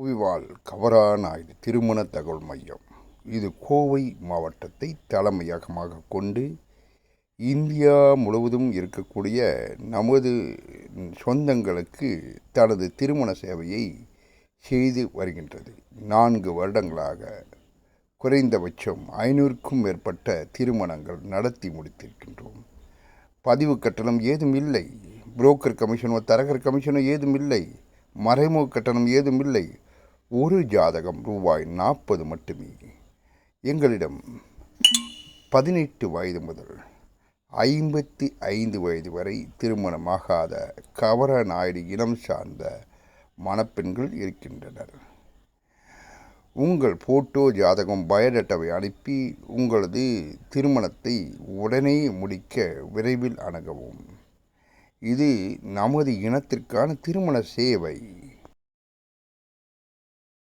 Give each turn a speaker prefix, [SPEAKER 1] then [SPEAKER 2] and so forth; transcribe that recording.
[SPEAKER 1] புவிவால் கவராநாயுடு திருமண தகவல் மையம். இது கோவை மாவட்டத்தை தலைமையகமாக கொண்டு இந்தியா முழுவதும் இருக்கக்கூடிய நமது சொந்தங்களுக்கு தனது திருமண சேவையை செய்து வருகின்றது. நான்கு வருடங்களாக குறைந்தபட்சம் ஐநூறுக்கும் மேற்பட்ட திருமணங்கள் நடத்தி முடித்திருக்கின்றோம். பதிவு கட்டணம் ஏதும் இல்லை. புரோக்கர் கமிஷனோ தரகர் கமிஷனோ ஏதும் இல்லை. மறைமுக கட்டணம் ஏதும் இல்லை. ஒரு ஜாதகம் ரூபாய் நாற்பது மட்டுமே. எங்களிடம் பதினெட்டு வயது முதல் ஐம்பத்தி ஐந்து வயது வரை திருமணமாகாத கவர நாயுடு இனம் சார்ந்த மணப்பெண்கள் இருக்கின்றனர். உங்கள் ஃபோட்டோ ஜாதகம் பயோடேட்டாவை அனுப்பி உங்களது திருமணத்தை உடனே முடிக்க விரைவில் அணுகவும். இது நமது இனத்திற்கான திருமண சேவை.